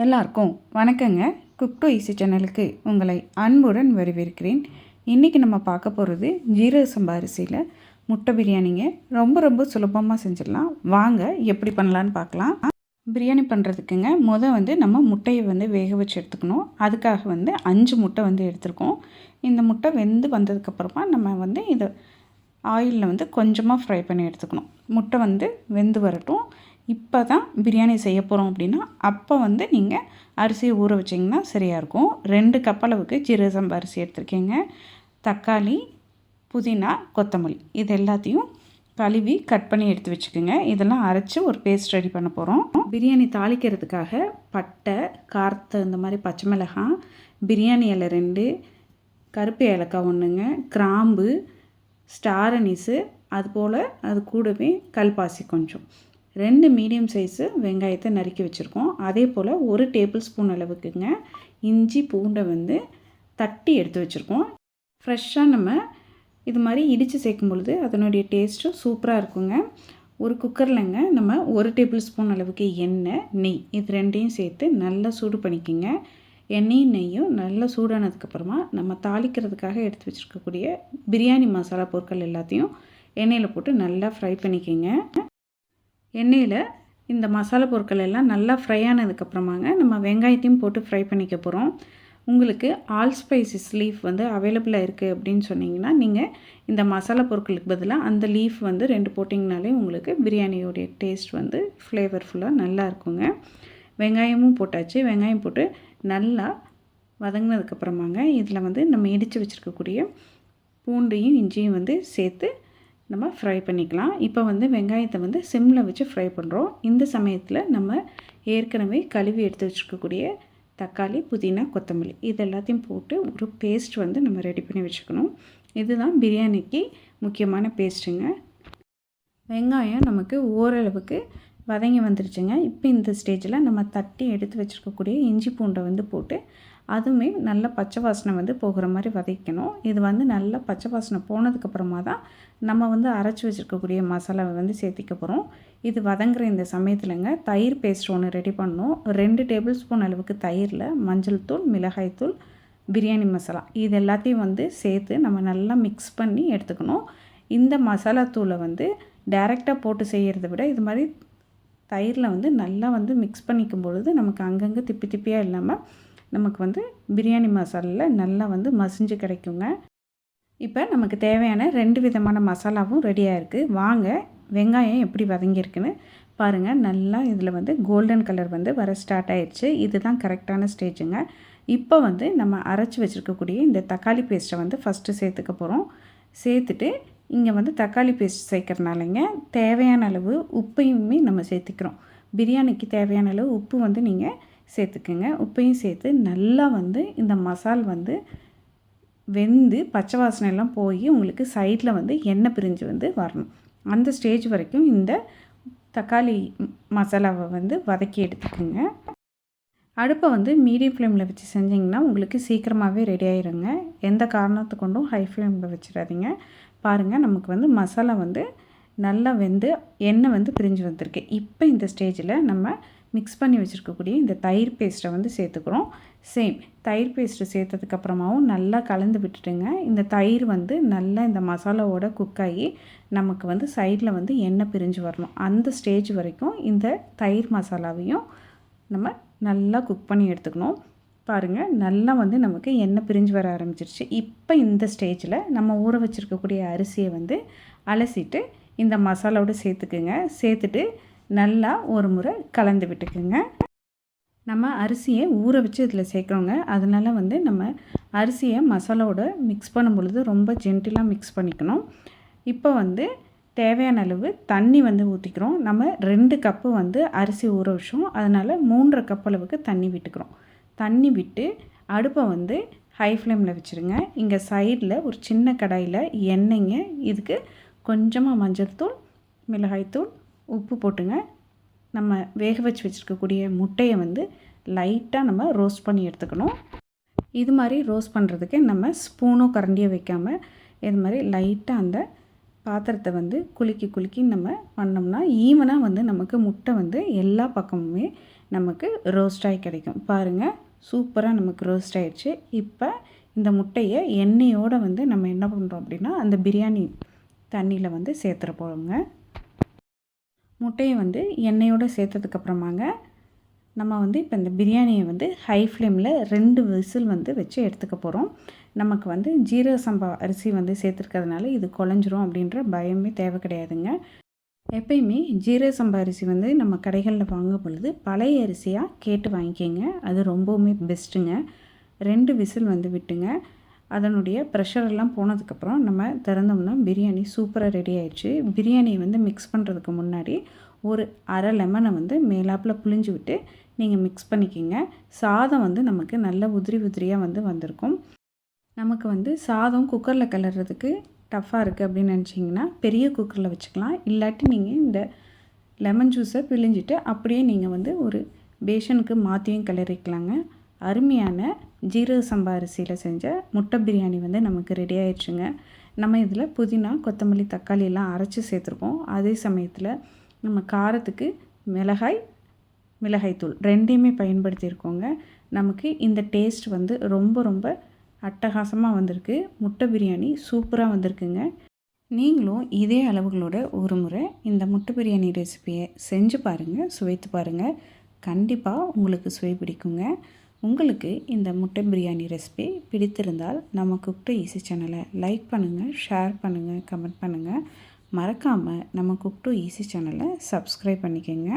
எல்லாருக்கும் வணக்கங்க. Cook to easy சேனலுக்கு உங்களை அன்புடன் வரவேற்கிறேன். இன்றைக்கி நம்ம பார்க்க போகிறது ஜீரக சம்பா அரிசியில் முட்டை பிரியாணிங்க. ரொம்ப ரொம்ப சுலபமாக செஞ்சிடலாம். வாங்க எப்படி பண்ணலான்னு பார்க்கலாம். பிரியாணி பண்ணுறதுக்குங்க முத வந்து நம்ம முட்டையை வந்து வேக வச்சு எடுத்துக்கணும். அதுக்காக வந்து அஞ்சு முட்டை வந்து எடுத்துருக்கோம். இந்த முட்டை வெந்து வந்ததுக்கப்புறமா நம்ம வந்து இதை ஆயிலில் வந்து கொஞ்சமாக ஃப்ரை பண்ணி எடுத்துக்கணும். முட்டை வந்து வெந்து வரட்டும். இப்போ தான் பிரியாணி செய்ய போகிறோம் அப்படின்னா அப்போ வந்து நீங்கள் அரிசியை ஊற வச்சிங்கன்னா சரியாக இருக்கும். ரெண்டு கப் அளவுக்கு ஜீரக சம்பா அரிசி எடுத்துருக்கீங்க. தக்காளி புதினா கொத்தமல்லி. இது எல்லாத்தையும் கழுவி கட் பண்ணி எடுத்து வச்சுக்கோங்க. இதெல்லாம் அரைச்சி ஒரு பேஸ்ட் ரெடி பண்ண போகிறோம் பிரியாணி தாளிக்கிறதுக்காக பட்டை கார்த்து இந்த மாதிரி பச்சை மிளகாய் பிரியாணி இலை ரெண்டு கருப்பு ஏலக்காய் ஒன்றுங்க கிராம்பு ஸ்டார் அனீஸு அதுபோல் அது கூடவே கல்பாசி கொஞ்சம். ரெண்டு மீடியம் சைஸு வெங்காயத்தை நறுக்கி வச்சுருக்கோம். அதே போல் ஒரு டேபிள் ஸ்பூன் அளவுக்குங்க இஞ்சி பூண்டை வந்து தட்டி எடுத்து வச்சுருக்கோம். ஃப்ரெஷ்ஷாக நம்ம இது மாதிரி இடித்து சேர்க்கும் பொழுது அதனுடைய டேஸ்ட்டும் சூப்பராக இருக்குங்க. ஒரு குக்கர்லங்க நம்ம ஒரு டேபிள் ஸ்பூன் அளவுக்கு எண்ணெய் நெய் இது ரெண்டையும் சேர்த்து நல்லா சூடு பண்ணிக்கோங்க. எண்ணெயும் நெய்யும் நல்லா சூடானதுக்கப்புறமா நம்ம தாளிக்கிறதுக்காக எடுத்து வச்சுருக்கக்கூடிய பிரியாணி மசாலா பொருட்கள் எல்லாத்தையும் எண்ணெயில் போட்டு நல்லா ஃப்ரை பண்ணிக்கோங்க. எண்ணெயில் இந்த மசாலா பொருட்கள் எல்லாம் நல்லா ஃப்ரை ஆனதுக்கப்புறமாங்க நம்ம வெங்காயத்தையும் போட்டு ஃப்ரை பண்ணிக்க போகிறோம் உங்களுக்கு ஆல் ஸ்பைசஸ் லீஃப் வந்து அவைலபிளாக இருக்குது அப்படின்னு சொன்னிங்கன்னா நீங்கள் இந்த மசாலா பொருட்களுக்கு பதிலாக அந்த லீஃப் வந்து ரெண்டு போட்டிங்கனாலே உங்களுக்கு பிரியாணியோடைய டேஸ்ட் வந்து ஃப்ளேவர்ஃபுல்லாக நல்லா இருக்குங்க. வெங்காயமும் போட்டாச்சு. வெங்காயம் போட்டு நல்லா வதங்கினதுக்கப்புறமாங்க இதில் வந்து நம்ம இடித்து வச்சுருக்கக்கூடிய பூண்டையும் இஞ்சியும் வந்து சேர்த்து நம்ம ஃப்ரை பண்ணிக்கலாம். இப்போ வந்து வெங்காயத்தை வந்து சிம்மில் வச்சு ஃப்ரை பண்ணுறோம் இந்த சமயத்தில் நம்ம ஏற்கனவே கழுவி எடுத்து வச்சுருக்கக்கூடிய தக்காளி புதினா கொத்தமல்லி இது எல்லாத்தையும் போட்டு ஒரு பேஸ்ட் வந்து நம்ம ரெடி பண்ணி வச்சுக்கணும். இதுதான் பிரியாணிக்கு முக்கியமான பேஸ்ட்டுங்க வெங்காயம் நமக்கு ஓரளவுக்கு வதங்கி வந்துருச்சுங்க. இப்போ இந்த ஸ்டேஜில் நம்ம தட்டி எடுத்து வச்சுருக்கக்கூடிய இஞ்சி பூண்டை வந்து போட்டு அதுவுமே நல்ல பச்சை வாசனை வந்து போகிற மாதிரி வதக்கணும். இது வந்து நல்லா பச்சை வாசனை போனதுக்கப்புறமா தான் நம்ம வந்து அரைச்சி வச்சுருக்கக்கூடிய மசாலாவை வந்து சேர்த்திக்க போகிறோம் இது வதங்குற இந்த சமயத்துலங்க தயிர் பேஸ்ட் ஒன்று ரெடி பண்ணணும். ரெண்டு டேபிள் ஸ்பூன் அளவுக்கு தயிரில் மஞ்சள் தூள் மிளகாய் தூள் பிரியாணி மசாலா. இது எல்லாத்தையும் வந்து சேர்த்து நம்ம நல்லா மிக்ஸ் பண்ணி எடுத்துக்கணும். இந்த மசாலா தூளை வந்து டைரெக்டாக போட்டு செய்கிறத விட இது மாதிரி தயிரில் வந்து நல்லா வந்து மிக்ஸ் பண்ணிக்கும் பொழுது நமக்கு அங்கங்கே திப்பி திப்பியாக இல்லாமல் நமக்கு வந்து பிரியாணி மசாலில் நல்லா வந்து மசிஞ்சு கிடைக்குங்க. இப்போ நமக்கு தேவையான ரெண்டு விதமான மசாலாவும் ரெடியாக இருக்குது வாங்க வெங்காயம் எப்படி வதங்கியிருக்குன்னு பாருங்கள் நல்லா இதில் வந்து கோல்டன் கலர் வந்து வர ஸ்டார்ட் ஆயிடுச்சு. இதுதான் கரெக்டான ஸ்டேஜுங்க இப்போ வந்து நம்ம அரைச்சி வச்சுருக்கக்கூடிய இந்த தக்காளி பேஸ்ட்டை வந்து ஃபஸ்ட்டு சேர்த்துக்க போகிறோம் சேர்த்துட்டு இங்கே வந்து தக்காளி பேஸ்ட் சேர்க்குறனாலங்க தேவையான அளவு உப்பையுமே நம்ம சேர்த்துக்கிறோம். பிரியாணிக்கு தேவையான அளவு உப்பு வந்து நீங்கள் சேர்த்துக்குங்க. உப்பையும் சேர்த்து நல்லா வந்து இந்த மசால் வந்து வெந்து பச்சை வாசனை எல்லாம் போய் உங்களுக்கு சைடில் வந்து எண்ணெய் பிரிஞ்சு வந்து வரணும். அந்த ஸ்டேஜ் வரைக்கும் இந்த தக்காளி மசாலாவை வந்து வதக்கி எடுத்துக்கோங்க. அடுப்பை வந்து மீடியம் ஃப்ளேமில் வச்சு செஞ்சிங்கன்னா உங்களுக்கு சீக்கிரமாகவே ரெடி ஆயிருங்க. எந்த காரணத்து கொண்டும் ஹை ஃப்ளேமில் வச்சிடாதீங்க. பாருங்கள் நமக்கு வந்து மசாலா வந்து நல்லா வெந்து எண்ணெய் வந்து பிரிஞ்சு வந்திருக்கு. இப்போ இந்த ஸ்டேஜில் நம்ம மிக்ஸ் பண்ணி வச்சுருக்கக்கூடிய இந்த தயிர் பேஸ்ட்டை வந்து சேர்த்துக்கிறோம். சேம் தயிர் பேஸ்ட்டு சேர்த்ததுக்கப்புறமாவும் நல்லா கலந்து விட்டுட்டுங்க. இந்த தயிர் வந்து நல்லா இந்த மசாலாவோட குக் ஆகி நமக்கு வந்து சைடில் வந்து எண்ணெய் பிரிஞ்சு வரணும். அந்த ஸ்டேஜ் வரைக்கும் இந்த தயிர் மசாலாவையும் நம்ம நல்லா குக் பண்ணி எடுத்துக்கணும். பாருங்கள் நல்லா வந்து நமக்கு எண்ணெய் பிரிஞ்சு வர ஆரம்பிச்சிருச்சு. இப்போ இந்த ஸ்டேஜில் நம்ம ஊற வச்சுருக்கக்கூடிய அரிசியை வந்து அலசிட்டு இந்த மசாலாவோடு சேர்த்துக்குங்க. சேர்த்துட்டு நல்லா ஒரு முறை கலந்து விட்டுக்குங்க. நம்ம அரிசியை ஊற வச்சு இதில் சேர்க்குறோங்க அதனால் வந்து நம்ம அரிசியை மசாலாவோட மிக்ஸ் பண்ணும் பொழுது ரொம்ப ஜென்டிலாக மிக்ஸ் பண்ணிக்கணும். இப்போ வந்து தேவையான அளவு தண்ணி வந்து ஊற்றிக்கிறோம் நம்ம ரெண்டு கப்பு வந்து அரிசி ஊற வச்சோம். அதனால் மூன்றரை கப் அளவுக்கு தண்ணி விட்டுக்கிறோம். தண்ணி விட்டு அடுப்பை வந்து ஹை ஃப்ளேமில் வச்சுருங்க. இங்கே சைடில் ஒரு சின்ன கடாயில் எண்ணெய்ங்க. இதுக்கு கொஞ்சமாக மஞ்சள் தூள் மிளகாய்த்தூள் உப்பு போட்டுங்க. நம்ம வேக வச்சு வச்சுருக்கக்கூடிய முட்டையை வந்து லைட்டாக நம்ம ரோஸ்ட் பண்ணி எடுத்துக்கணும். இது மாதிரி ரோஸ்ட் பண்ணுறதுக்கு நம்ம ஸ்பூனும் கரண்டியோ வைக்காமல் இது மாதிரி லைட்டாக அந்த பாத்திரத்தை வந்து குலுக்கி குலுக்கி நம்ம பண்ணோம்னா ஈவனாக வந்து நமக்கு முட்டை வந்து எல்லா பக்கமுமே நமக்கு ரோஸ்டாகி கிடைக்கும். பாருங்கள் சூப்பராக நமக்கு ரோஸ்ட் ஆகிடுச்சு இப்போ இந்த முட்டையை எண்ணெயோடு வந்து நம்ம என்ன பண்ணுறோம் அப்படின்னா அந்த பிரியாணி தண்ணியில் வந்து சேர்த்துற போகிறோங்க முட்டையை வந்து எண்ணெயோடு சேர்த்ததுக்கப்புறமாங்க நம்ம வந்து இப்போ இந்த பிரியாணியை வந்து ஹை ஃப்ளேமில் ரெண்டு விசில் வந்து வச்சு எடுத்துக்க போகிறோம் நமக்கு வந்து ஜீரக சம்பா அரிசி வந்து சேர்த்துருக்கிறதுனால இது குழஞ்சிரும் அப்படின்ற பயமே தேவை கிடையாதுங்க. எப்பயுமே ஜீரக சம்பா அரிசி வந்து நம்ம கடைகளில் வாங்கும் பொழுது பழைய அரிசியாக கேட்டு வாங்கிக்கோங்க. அது ரொம்பவுமே பெஸ்ட்டுங்க ரெண்டு விசில் வந்து விட்டுங்க. அதனுடைய ப்ரெஷரெல்லாம் போனதுக்கப்புறம் நம்ம திறந்தோம்னா பிரியாணி சூப்பராக ரெடி ஆயிடுச்சு. பிரியாணியை வந்து மிக்ஸ் பண்ணுறதுக்கு முன்னாடி ஒரு அரை லெமனை வந்து மேலாப்பில் புளிஞ்சு விட்டு நீங்கள் மிக்ஸ் பண்ணிக்கிங்க. சாதம் வந்து நமக்கு நல்ல உதிரி உதிரியாக வந்து வந்திருக்கும். நமக்கு வந்து சாதம் குக்கரில் கிளறதுக்கு டஃப்பாக இருக்குது அப்படின்னு நினச்சிங்கன்னா பெரிய குக்கரில் வச்சுக்கலாம். இல்லாட்டி நீங்கள் இந்த லெமன் ஜூஸை பிழிஞ்சிட்டு அப்படியே நீங்கள் வந்து ஒரு பேஷனுக்கு மாற்றியும் கிளறிக்கலாங்க. அருமையான ஜீரக சம்பா அரிசியில் செஞ்ச முட்டை பிரியாணி வந்து நமக்கு ரெடி ஆயிடுச்சுங்க. நம்ம இதில் புதினா கொத்தமல்லி தக்காளி எல்லாம் அரைச்சி சேர்த்துருக்கோம். அதே சமயத்தில் நம்ம காரத்துக்கு மிளகாய் மிளகாய்த்தூள் ரெண்டையுமே பயன்படுத்தியிருக்கோங்க. நமக்கு இந்த டேஸ்ட் வந்து ரொம்ப ரொம்ப அட்டகாசமாக வந்திருக்கு. முட்டை பிரியாணி சூப்பராக வந்திருக்குங்க. நீங்களும் இதே அளவுகளோட ஒரு முறை இந்த முட்டை பிரியாணி ரெசிபியை செஞ்சு பாருங்கள் சுவைத்து பாருங்கள் கண்டிப்பாக உங்களுக்கு சுவை பிடிக்குங்க. உங்களுக்கு இந்த முட்டை பிரியாணி ரெசிபி பிடித்திருந்தால் நம்ம குக்டு ஈஸி சேனலை லைக் பண்ணுங்கள் ஷேர் பண்ணுங்கள் கமெண்ட் பண்ணுங்கள் மறக்காமல் நம்ம குக்டு ஈஸி சேனலை சப்ஸ்கிரைப் பண்ணிக்கோங்க.